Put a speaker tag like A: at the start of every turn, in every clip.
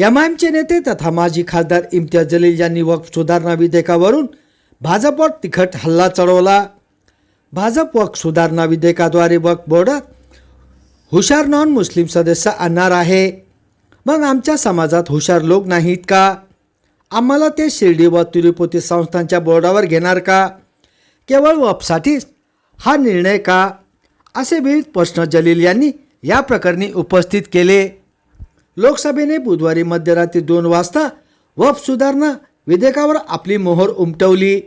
A: एमआयएमचे आय नेते तथा माजी खासदार इम्तियाज जलील यांनी वक्फ सुधारणा विधेयकावरून भाजपवर तिखट हल्ला चढवला. भाजप वक्फ सुधारणा विधेयकाद्वारे वक्फ बोर्डात हुशार नॉन मुस्लिम सदस्य आणणार आहे. मग आमच्या समाजात हुशार लोक नाहीत का? आम्हाला ते शिर्डी व तिरुपती संस्थांच्या बोर्डावर घेणार का? केवळ वपसाठीच हा निर्णय का? असे विविध प्रश्न जलील यांनी या प्रकरणी उपस्थित केले. लोकसभेने बुधवारी मध्यरात्री दोन वाजता वफ सुधारणा विधेयकावर आपली मोहर उमटवली.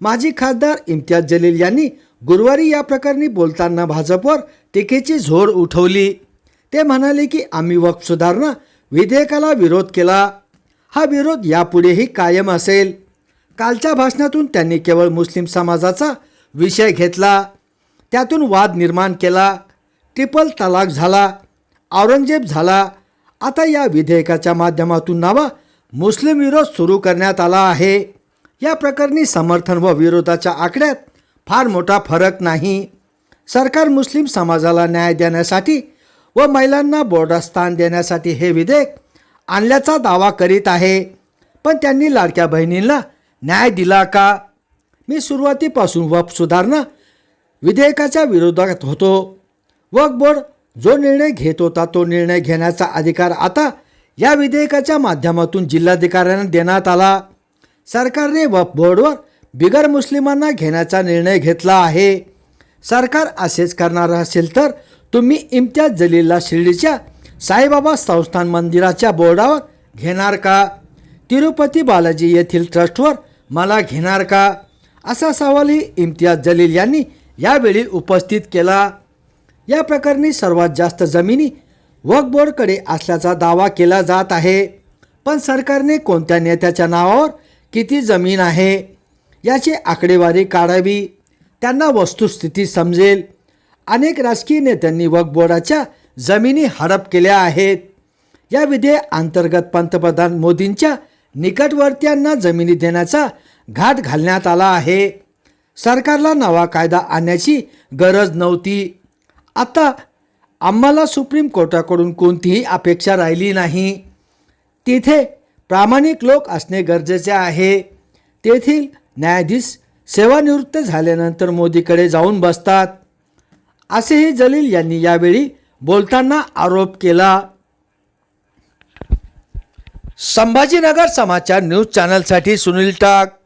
A: माजी खासदार इम्तियाज जलील यांनी गुरुवारी या प्रकरणी बोलताना भाजपवर टीकेची झोड उठवली. ते म्हणाले की आम्ही वक्फ सुधारणा विधेयकाला विरोध केला. हा विरोध यापुढेही कायम असेल. कालच्या भाषणातून त्यांनी केवळ मुस्लिम समाजाचा विषय घेतला. त्यातून वाद निर्माण केला. ट्रिपल तलाक झाला. औरंगजेब झाला. आता या विधेयकाच्या माध्यमातून नवा मुस्लिम विरोध सुरू करण्यात आला आहे. या प्रकरणी समर्थन व विरोधाच्या आकड्यात फार मोठा फरक नाही. सरकार मुस्लिम समाजाला न्याय देण्यासाठी व महिलांना बोर्डात स्थान देण्यासाठी हे विधेयक आणल्याचा दावा करीत आहे. पण त्यांनी लाडक्या बहिणींना न्याय दिला का? मी सुरुवातीपासून वक्फ सुधारणा विधेयकाच्या विरोधात होतो. वक बोर्ड जो निर्णय घेत होता तो निर्णय घेण्याचा अधिकार आता या विधेयकाच्या माध्यमातून जिल्हाधिकाऱ्यांना देण्यात आला. सरकारने व बोर्डवर बिगर मुस्लिमांना घेण्याचा निर्णय घेतला आहे. सरकार असेच करणार असेल तर तुम्ही इम्तियाज जलीलला शिर्डीच्या साईबाबा संस्थान मंदिराच्या बोर्डावर घेणार का? तिरुपती बालाजी येथील ट्रस्टवर मला घेणार का? असा सवालही इम्तियाज जलील यांनी यावेळी उपस्थित केला. या प्रकरणी सर्वात जास्त जमिनी वक्फ बोर्डकडे असल्याचा दावा केला जात आहे. पण सरकारने कोणत्या नेत्याच्या नावावर किती जमीन आहे याची आकडेवारी काढावी त्यांना वस्तुस्थिती समजेल. अनेक राजकीय नेत्यांनी वक्फ बोर्डाच्या जमिनी हडप केल्या आहेत. या विधेयक अंतर्गत पंतप्रधान मोदींच्या निकटवर्तीयांना जमिनी देण्याचा घाट घालण्यात आला आहे. सरकारला नवा कायदा आणण्याची गरज नव्हती. आता आम्हाला सुप्रीम कोर्टाकडून कोणतीही अपेक्षा राहिली नाही. तिथे प्रामाणिक लोक असणे गरजेचे आहे. तेथील न्यायाधीश सेवानिवृत्त झाल्यानंतर मोदीकडे जाऊन बसतात. असेही जलील यांनी यावेळी बोलताना आरोप केला. संभाजीनगर समाचार न्यूज चॅनलसाठी सुनील टाक.